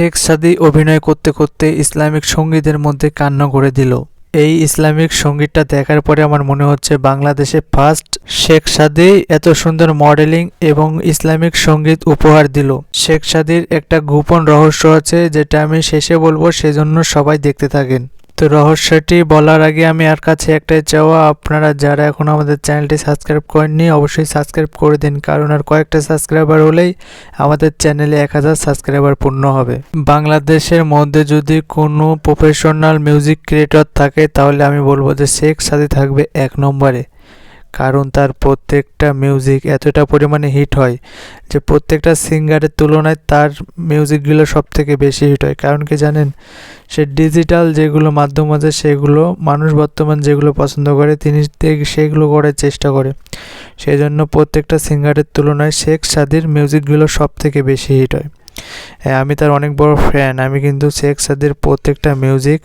শেখ সাদি অভিনয় করতে করতে ইসলামিক সঙ্গীতের মধ্যে কান্না করে দিল। এই ইসলামিক সঙ্গীতটা দেখার পরে আমার মনে হচ্ছে বাংলাদেশে ফার্স্ট শেখ সাদি এত সুন্দর মডেলিং এবং ইসলামিক সংগীত উপহার দিল। শেখ সাদির একটা গোপন রহস্য আছে যেটা আমি শেষে বলব, সেজন্য সবাই দেখতে থাকেন। তো রহস্যটি বলার আগে আমি আর কাছে একটাই চাওয়া, আপনারা যারা এখন আমাদের চ্যানেলটি সাবস্ক্রাইব করেননি, অবশ্যই সাবস্ক্রাইব করে দিন, কারণ আর কয়েকটা সাবস্ক্রাইবার হলেই আমাদের চ্যানেলে এক হাজার সাবস্ক্রাইবার পূর্ণ হবে। বাংলাদেশের মধ্যে যদি কোনো প্রফেশনাল মিউজিক ক্রিয়েটর থাকে, তাহলে আমি বলব যে শেখ সাথে থাকবে এক নম্বরে। কারণ তার প্রত্যেকটা মিউজিক এতটা পরিমাণে হিট হয় যে প্রত্যেকটা সিঙ্গারের তুলনায় তার মিউজিকগুলো সব থেকে বেশি হিট হয়। কারণ কি জানেন? সে ডিজিটাল যেগুলো মাধ্যম আছে, সেগুলো মানুষ বর্তমান যেগুলো পছন্দ করে, তিনি সেগুলো করার চেষ্টা করে। সেই জন্য প্রত্যেকটা সিঙ্গারের তুলনায় শেখ সাদির মিউজিকগুলো সব থেকে বেশি হিট হ্যাঁ। আমি তার অনেক বড় ফ্যান আমি কিন্তু শেখ সাদির প্রত্যেকটা মিউজিক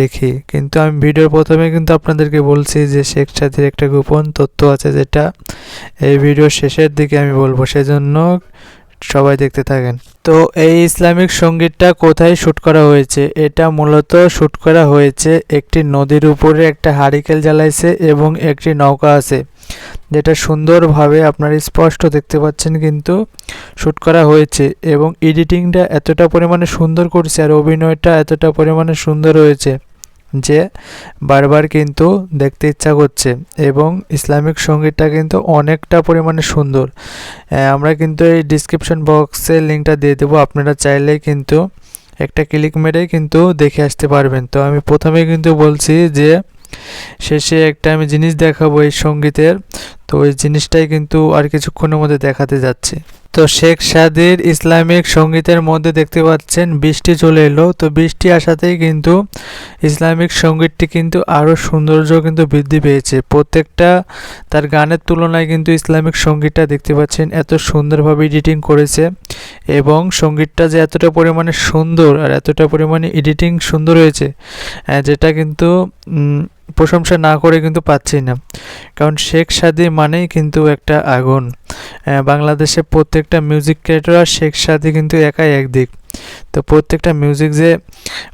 দেখি। কিন্তু আমি ভিডিওর প্রথমে কিন্তু আপনাদেরকে বলছি যে শেখ সাদির একটা গোপন তথ্য আছে যেটা এই ভিডিওর শেষের দিকে আমি বলব। সেজন্য সবাই দেখতে থাকেন। তো এই ইসলামিক সঙ্গীতটা কোথায় শ্যুট করা হয়েছে? এটা মূলত শ্যুট করা হয়েছে একটি নদীর উপরে, একটা হারিকেল জ্বালাইছে এবং একটি নৌকা আছে। যেটা সুন্দরভাবে আপনারা স্পষ্ট দেখতে পাচ্ছেন কিন্তু শ্যুট করা হয়েছে এবং এডিটিংটা এতটা পরিমাণে সুন্দর করছে আর অভিনয়টা এতটা পরিমাণে সুন্দর হয়েছে যে বারবার কিন্তু দেখতে ইচ্ছা করছে এবং ইসলামিক সঙ্গীতটা কিন্তু অনেকটা পরিমাণে সুন্দর। আমরা কিন্তু এই ডিসক্রিপশন বক্সে লিঙ্কটা দিয়ে দেবো। আপনারা চাইলে কিন্তু একটা ক্লিক মেরে কিন্তু দেখে আসতে পারবেন। তো আমি প্রথমে কিন্তু বলছি যে শেষে একটা আমি জিনিস দেখাবো এই সঙ্গীতের। তো ওই জিনিসটাই কিন্তু আর কিছুক্ষণের মধ্যে দেখাতে যাচ্ছি। তো শেখ সাদির ইসলামিক সঙ্গীতের মধ্যে দেখতে পাচ্ছেন, বৃষ্টি চলে এলো। তো বৃষ্টি আসাতেই কিন্তু ইসলামিক সঙ্গীতটি কিন্তু আরও সৌন্দর্য কিন্তু বৃদ্ধি পেয়েছে। প্রত্যেকটা তার গানের তুলনায় কিন্তু ইসলামিক সঙ্গীতটা দেখতে পাচ্ছেন, এত সুন্দরভাবে এডিটিং করেছে। এবং সঙ্গীতটা যে এতটা পরিমাণে সুন্দর আর এতটা পরিমাণে এডিটিং সুন্দর হয়েছে যেটা কিন্তু প্রশংসা না করে কিন্তু পাচ্ছি না। কারণ শেখ সাদি মানেই কিন্তু একটা আগুন। বাংলাদেশে প্রত্যেকটা মিউজিক ক্রিয়েটর আর শেখ সাদি কিন্তু একাই একদিক। তো প্রত্যেকটা মিউজিক যে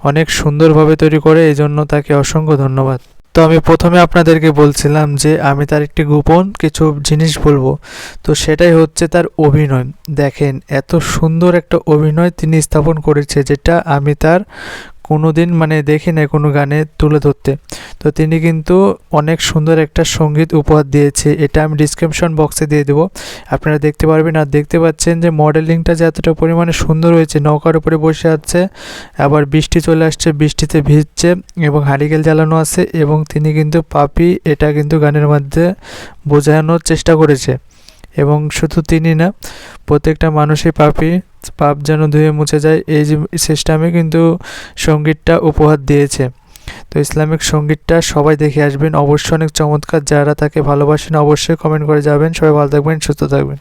অনেক সুন্দরভাবে তৈরি করে, এই জন্য তাকে অসংখ্য ধন্যবাদ। তো আমি প্রথমে আপনাদেরকে বলছিলাম যে আমি তার একটি গোপন কিছু জিনিস বলব। তো সেটাই হচ্ছে তার অভিনয়। দেখেন, এত সুন্দর একটা অভিনয় তিনি স্থাপন করেছে, যেটা আমি তার কোনো দিন মানে দেখি না কোনো গানে তুলে ধরতে। তো তিনি কিন্তু অনেক সুন্দর একটা সংগীত উপহার দিয়েছে। এটা আমি ডিসক্রিপশন বক্সে দিয়ে দেবো। আপনারা দেখতে পারবেন আর দেখতে পাচ্ছেন যে মডেলিংটা যে এতটা পরিমাণে সুন্দর হয়েছে, নৌকার উপরে বসে আছে, আবার বৃষ্টি চলে আসছে, বৃষ্টিতে ভিজছে এবং হারিকেল জ্বালানো আছে এবং তিনি কিন্তু পাপি, এটা কিন্তু গানের মধ্যে বোঝানোর চেষ্টা করেছে। এবং শুধু তিনি না, প্রত্যেকটা মানুষই পাপি, পাপ যেন ধুয়ে মুছে যায়, এই যে সিস্টেমে কিন্তু সঙ্গীতটা উপহার দিয়েছে। তো ইসলামিক সঙ্গীতটা সবাই দেখে আসবেন। অবশ্যই অনেক চমৎকার। যারা তাকে ভালোবাসেন, অবশ্যই কমেন্ট করে যাবেন। সবাই ভালো থাকবেন, সুস্থ থাকবেন।